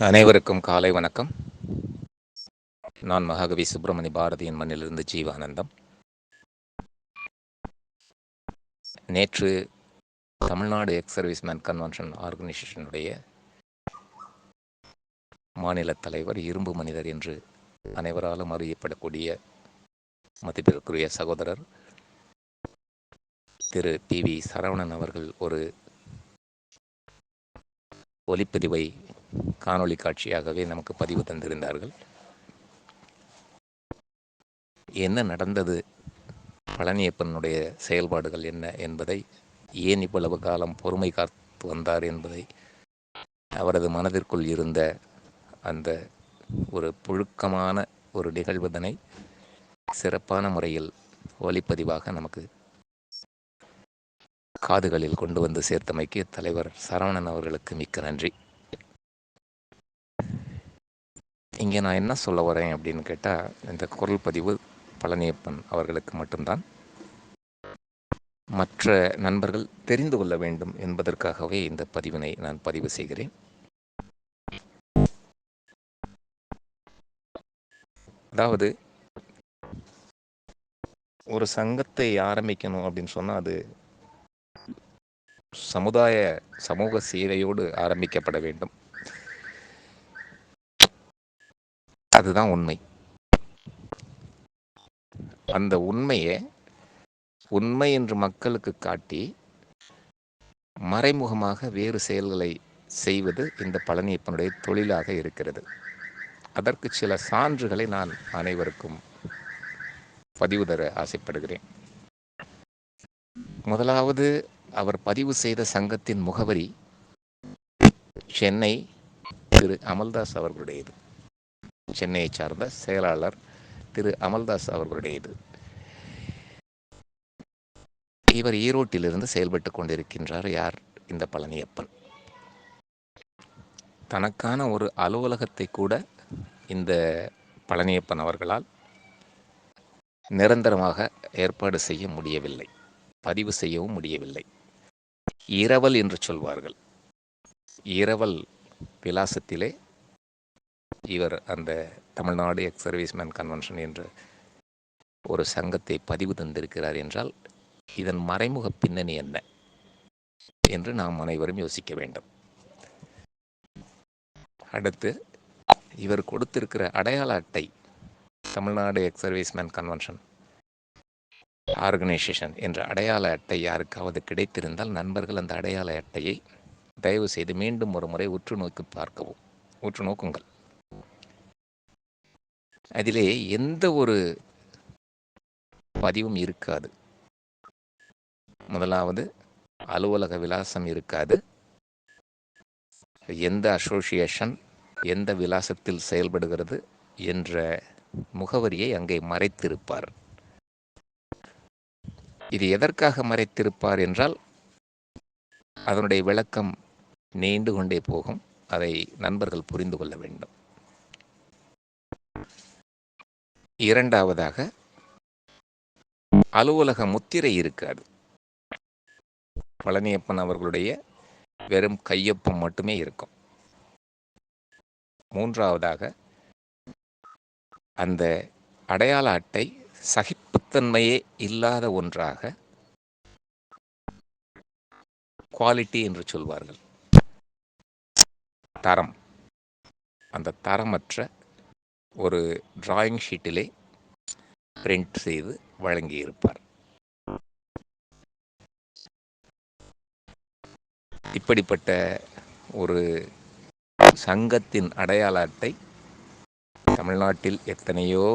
அனைவருக்கும் காலை வணக்கம். நான் மகாகவி சுப்பிரமணி பாரதியின் மண்ணிலிருந்து ஜீவானந்தம். நேற்று தமிழ்நாடு எக்ஸ் சர்வீஸ்மேன் கன்வென்ஷன் ஆர்கனைசேஷனுடைய மாநில தலைவர் இரும்பு மனிதர் என்று அனைவராலும் அறியப்படக்கூடிய மதிப்பிற்குரிய சகோதரர் திரு பி வி சரவணன் அவர்கள் ஒரு ஒலிப்பதிவை காணொளி காட்சியாகவே நமக்கு பதிவு தந்திருந்தார்கள். என்ன நடந்தது? பழனியப்பனுடைய செயல்பாடுகள் என்ன என்பதை ஏன் இவ்வளவு காலம் பொறுமை காத்து வந்தார் என்பதை அவரது மனதிற்குள் இருந்த அந்த ஒரு புழுக்கமான ஒரு நிகழ்வுதனை சிறப்பான முறையில் ஒலிப்பதிவாக நமக்கு காதுகளில் கொண்டு வந்து சேர்த்தமைக்கு தலைவர் சரவணன் அவர்களுக்கு மிக்க நன்றி. இங்கே நான் என்ன சொல்ல வரேன் அப்படின்னு கேட்டால் இந்த குரல் பதிவு பழனியப்பன் அவர்களுக்கு மட்டும்தான். மற்ற நண்பர்கள் தெரிந்து கொள்ள வேண்டும் என்பதற்காகவே இந்த பதிவினை நான் பதிவு செய்கிறேன். அதாவது ஒரு சங்கத்தை ஆரம்பிக்கணும் அப்படின்னு சொன்னால் அது சமுதாய சமூக சேவையோடு ஆரம்பிக்கப்பட வேண்டும். அதுதான் உண்மை. அந்த உண்மையை உண்மை என்று மக்களுக்கு காட்டி மறைமுகமாக வேறு செயல்களை செய்வது இந்த பழனியப்பனுடைய தொழிலாக இருக்கிறது. அதற்கு சில சான்றுகளை நான் அனைவருக்கும் பதிவு தர ஆசைப்படுகிறேன். முதலாவது அவர் பதிவு செய்த சங்கத்தின் முகவரி சென்னை திரு. அமல்தாஸ் அவர்களுடையது. சென்னையை சார்ந்த செயலாளர் திரு அமல்தாஸ் அவர்களுடையது. இவர் ஈரோட்டிலிருந்து செயல்பட்டு கொண்டிருக்கின்றார். யார்? இந்த பழனியப்பன். தனக்கான ஒரு அலுவலகத்தை கூட இந்த பழனியப்பன் அவர்களால் நிரந்தரமாக ஏற்பாடு செய்ய முடியவில்லை. பதிவு செய்யவும் முடியவில்லை. இரவல் என்று சொல்வார்கள். இரவல் விலாசத்திலே இவர் அந்த தமிழ்நாடு எக்ஸ் சர்வீஸ்மேன் கன்வென்ஷன் என்ற ஒரு சங்கத்தை பதிவு தந்திருக்கிறார் என்றால் இதன் மறைமுக பின்னணி என்ன என்று நாம் அனைவரும் யோசிக்க வேண்டும். அடுத்து இவர் கொடுத்திருக்கிற அடையாள அட்டை Tamil Nadu ex servicemen convention organisation என்ற அடையாள அட்டை யாருக்காவது கிடைத்திருந்தால் நண்பர்கள் அந்த அடையாள அட்டையை தயவு செய்து மீண்டும் ஒரு முறை உற்று நோக்கி பார்க்கவும். உற்று நோக்குங்கள் அதிலே எந்த ஒரு பதிவும் இருக்காது. முதலாவது அலுவலக விலாசம் இருக்காது. எந்த அசோசியேஷன் எந்த விலாசத்தில் செயல்படுகிறது என்ற முகவரியை அங்கே மறைத்திருப்பார். இது எதற்காக மறைத்திருப்பார் என்றால் அதனுடைய விளக்கம் நீண்டு கொண்டே போகும். அதை நண்பர்கள் புரிந்து கொள்ள வேண்டும். இரண்டாவதாக அலுவலக முத்திரை இருக்காது. பழனியப்பன் அவர்களுடைய வெறும் கையொப்பம் மட்டுமே இருக்கும். மூன்றாவதாக அந்த அடையாள அட்டை சகிப்புத்தன்மையே இல்லாத ஒன்றாக குவாலிட்டி என்று சொல்வார்கள். தரம். அந்த தரமற்ற ஒரு டிராயிங் ஷீட்டிலே பிரிண்ட் செய்து வழங்கியிருப்பார். இப்படிப்பட்ட ஒரு சங்கத்தின் அடையாள அட்டை தமிழ்நாட்டில் எத்தனையோ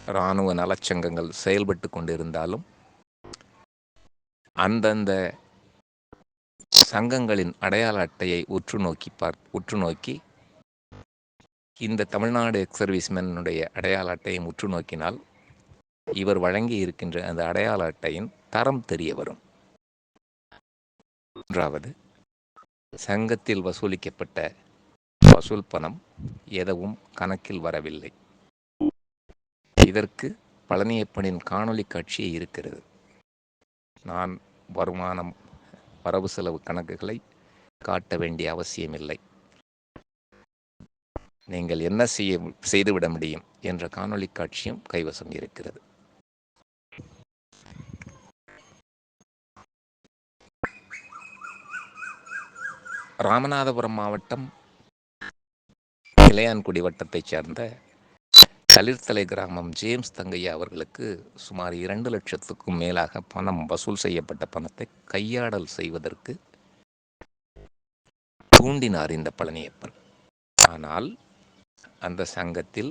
இராணுவ நலச்சங்கங்கள் செயல்பட்டு கொண்டிருந்தாலும் அந்தந்த சங்கங்களின் அடையாள அட்டையை உற்று நோக்கி பார் உற்று நோக்கி இந்த தமிழ்நாடு எக்ஸ் சர்வீஸ்மேனுடைய அடையாள அட்டையை முற்று நோக்கினால் இவர் வழங்கி இருக்கின்ற அந்த அடையாள அட்டையின் தரம் தெரிய வரும். மூன்றாவது சங்கத்தில் வசூலிக்கப்பட்ட வசூல் பணம் எதுவும் கணக்கில் வரவில்லை. இதற்கு பழனியப்பனின் காணொளி காட்சியே இருக்கிறது. நான் வருமானம் வரவு செலவு கணக்குகளை காட்ட வேண்டிய அவசியமில்லை. நீங்கள் என்ன செய்ய செய்துவிட முடியும் என்ற காணொளி காட்சியும் கைவசம் இருக்கிறது. ராமநாதபுரம் மாவட்டம் இளையான்குடி வட்டத்தைச் சேர்ந்த தளிர்த்தலை கிராமம் ஜேம்ஸ் தங்கையா அவர்களுக்கு சுமார் இரண்டு லட்சத்துக்கும் மேலாக பணம் வசூல் செய்யப்பட்ட பணத்தை கையாடல் செய்வதற்கு தூண்டினார் இந்த பழனியப்பன். ஆனால் அந்த சங்கத்தில்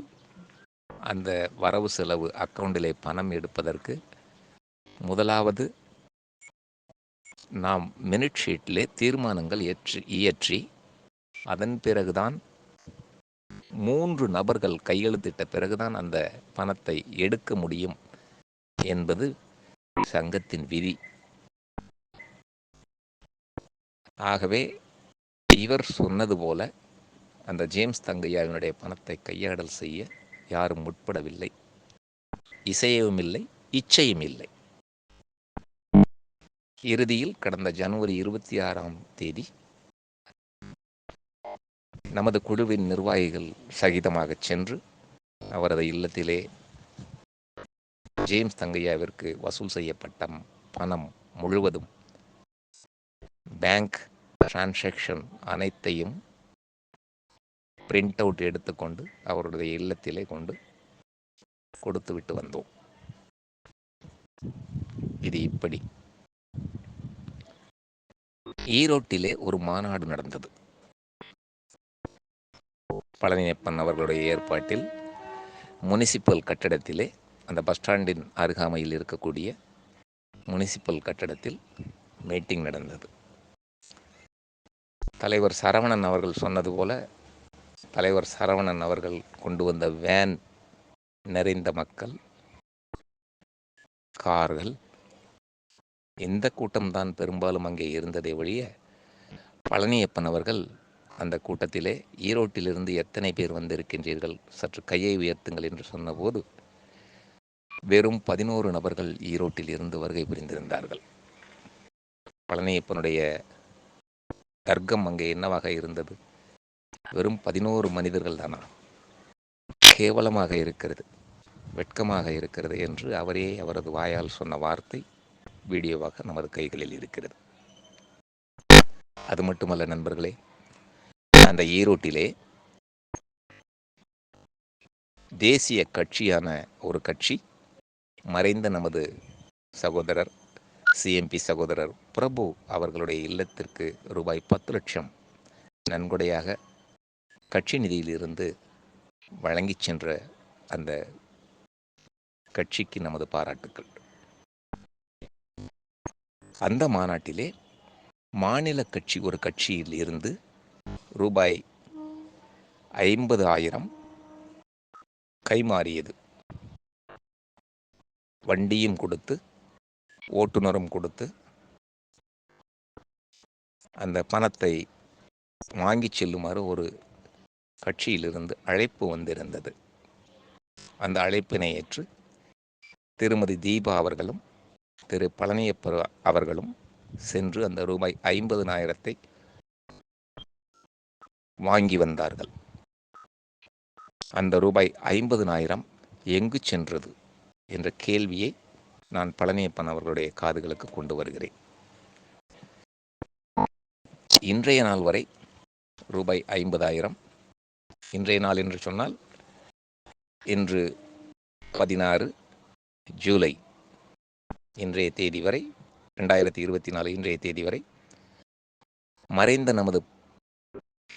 அந்த வரவு செலவு அக்கௌண்டிலே பணம் எடுப்பதற்கு முதலாவது நாம் மினிட் ஷீட்டிலே தீர்மானங்கள் ஏற்று இயற்றி அதன் பிறகுதான் மூன்று நபர்கள் கையெழுத்திட்ட பிறகுதான் அந்த பணத்தை எடுக்க முடியும் என்பது சங்கத்தின் விதி. ஆகவே இவர் சொன்னது போல அந்த ஜேம்ஸ் தங்கையாவினுடைய பணத்தை கையாடல் செய்ய யாரும் முற்படவில்லை. இசையவும் இல்லை இச்சையும் இல்லை. இறுதியில் கடந்த ஜனவரி இருபத்தி ஆறாம் தேதி நமது குழுவின் நிர்வாகிகள் சகிதமாக சென்று அவரது இல்லத்திலே ஜேம்ஸ் தங்கையாவிற்கு வசூல் செய்யப்பட்ட பணம் முழுவதும் பேங்க் டிரான்சாக்ஷன் அனைத்தையும் பிரிண்ட் அவுட் எடுத்துக்கொண்டு அவருடைய இல்லத்திலே கொண்டு கொடுத்து விட்டு வந்தோம். இது இப்படி. ஈரோட்டிலே ஒரு மாநாடு நடந்தது. பழனியப்பன் அவர்களுடைய ஏற்பாட்டில் முனிசிபல் கட்டடத்திலே அந்த பஸ் ஸ்டாண்டின் அருகாமையில் இருக்கக்கூடிய முனிசிபல் கட்டடத்தில் மீட்டிங் நடந்தது. தலைவர் சரவணன் அவர்கள் சொன்னது போல தலைவர் சரவணன் அவர்கள் கொண்டு வந்த வேன் நிறைந்த மக்கள் கார்கள் இந்த கூட்டம்தான் பெரும்பாலும் அங்கே இருந்ததை ஒழிய பழனியப்பன் அவர்கள் அந்த கூட்டத்திலே ஈரோட்டிலிருந்து எத்தனை பேர் வந்திருக்கின்றீர்கள் சற்று கையை உயர்த்துங்கள் என்று சொன்னபோது வெறும் பதினோரு நபர்கள் ஈரோட்டில் இருந்து வருகை புரிந்திருந்தார்கள். பழனியப்பனுடைய தர்க்கம் அங்கே என்னவாக இருந்தது? வெறும் பதினோரு மனிதர்கள் தானா? கேவலமாக இருக்கிறது வெட்கமாக இருக்கிறது என்று அவரே அவரது வாயால் சொன்ன வார்த்தை வீடியோவாக நமது கைகளில் இருக்கிறது. அது மட்டுமல்ல நண்பர்களே அந்த ஈரோட்டிலே தேசிய கட்சியான ஒரு கட்சி மறைந்த நமது சகோதரர் சிஎம்பி சகோதரர் பிரபு அவர்களுடைய இல்லத்திற்கு ரூபாய் பத்து லட்சம் நன்கொடையாக கட்சி நிதியிலிருந்து வழங்கிச் சென்ற அந்த கட்சிக்கு நமது பாராட்டுக்கள். அந்த மாநாட்டிலே மாநில கட்சி ஒரு கட்சியில் இருந்து ரூபாய் ஐம்பது ஆயிரம் கைமாறியது. வண்டியும் கொடுத்து ஓட்டுநரும் கொடுத்து அந்த பணத்தை வாங்கிச் செல்லுமாறு ஒரு கட்சியிலிருந்து அழைப்பு வந்திருந்தது. அந்த அழைப்பினை ஏற்று திருமதி தீபா அவர்களும் திரு பழனியப்பர் அவர்களும் சென்று அந்த ரூபாய் ஐம்பதுனாயிரத்தை வாங்கி வந்தார்கள். அந்த ரூபாய் ஐம்பதுனாயிரம் எங்கு சென்றது என்ற கேள்வியை நான் பழனியப்பன் அவர்களுடைய காதுகளுக்கு கொண்டு வருகிறேன். இன்றைய நாள் வரை ரூபாய் ஐம்பதாயிரம் இன்றைய நாள் என்று சொன்னால் இன்று பதினாறு ஜூலை இன்றைய தேதி வரை ரெண்டாயிரத்தி இருபத்தி நாலு இன்றைய தேதி வரை மறைந்த நமது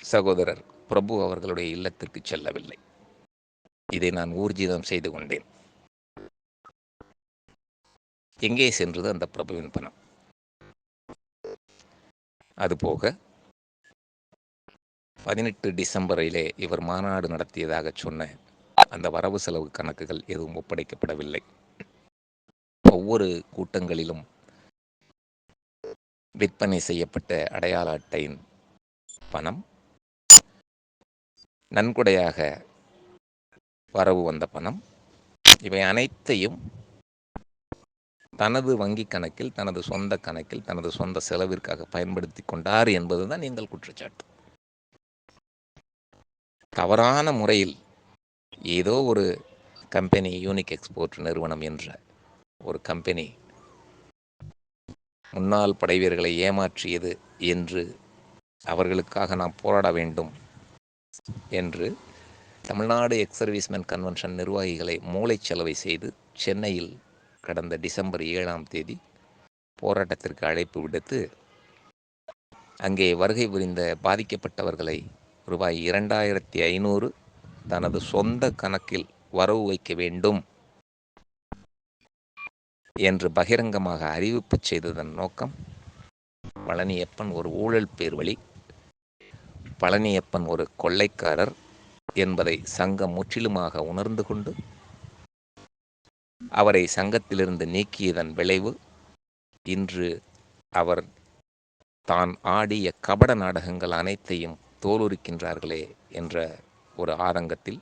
சகோதரர் பிரபு அவர்களுடைய இல்லத்திற்கு செல்லவில்லை. இதை நான் ஊர்ஜிதம் செய்து கொண்டேன். எங்கே சென்றது அந்த பிரபுவின் பணம்? அதுபோக பதினெட்டு டிசம்பரிலே இவர் மாநாடு நடத்தியதாக சொன்ன அந்த வரவு செலவு கணக்குகள் எதுவும் ஒப்படைக்கப்படவில்லை. ஒவ்வொரு கூட்டங்களிலும் விற்பனை செய்யப்பட்ட அடையாள அட்டையின் பணம் நன்கொடையாக வரவு வந்த பணம் இவை அனைத்தையும் தனது வங்கி கணக்கில் தனது சொந்த கணக்கில் தனது சொந்த செலவிற்காக பயன்படுத்தி கொண்டார் என்பதுதான் எங்கள் குற்றச்சாட்டு. தவறான முறையில் ஏதோ ஒரு கம்பெனி யூனிக் எக்ஸ்போர்ட் நிறுவனம் என்ற ஒரு கம்பெனி முன்னாள் படைவீரர்களை ஏமாற்றியது என்று அவர்களுக்காக நாம் போராட வேண்டும் என்று தமிழ்நாடு எக்ஸ் சர்வீஸ்மேன் கன்வென்ஷன் நிர்வாகிகளை மூளைச்சலவை செய்து சென்னையில் கடந்த டிசம்பர் ஏழாம் தேதி போராட்டத்திற்கு அழைப்பு விடுத்து அங்கே வருகை புரிந்த பாதிக்கப்பட்டவர்களை ரூபாய் இரண்டாயிரத்தி ஐநூறு தனது சொந்த கணக்கில் வரவு வைக்க வேண்டும் என்று பகிரங்கமாக அறிவிப்பு செய்ததன் நோக்கம் பழனியப்பன் ஒரு ஊழல் பேர்வழி பழனியப்பன் ஒரு கொள்ளைக்காரர் என்பதை சங்கம் முற்றிலுமாக உணர்ந்து கொண்டு அவரை சங்கத்திலிருந்து நீக்கியதன் விளைவு இன்று அவர் தான் ஆடிய கபட நாடகங்கள் அனைத்தையும் தோலுரிக்கின்றார்களே என்ற ஒரு ஆரங்கத்தில்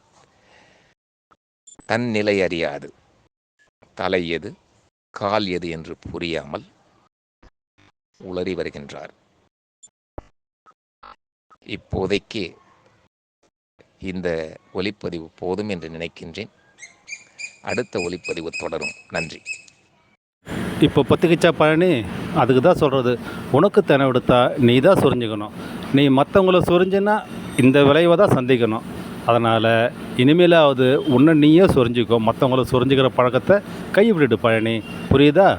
தன் நிலை அறியாது. தலை எது கால் எது என்று புரியாமல் உளறி வருகின்றார். இப்போதைக்கு இந்த ஒளிப்பதிவு போதும் என்று நினைக்கின்றேன். அடுத்த ஒளிப்பதிவு தொடரும். நன்றி. இப்போ பத்துக்கிச்சா பழனி அதுக்கு தான் சொல்கிறது உனக்கு தினை விடுத்தா நீ தான் சொரிஞ்சுக்கணும். நீ மற்றவங்கள சொரிஞ்சின்னா இந்த விளைவை தான் சந்திக்கணும். அதனால் இனிமேலாவது உன்னை நீயே சொரிஞ்சிக்கோ. மற்றவங்கள சொரிஞ்சுக்கிற பழக்கத்தை கைவிட்டுடு பழனி. புரியுதா?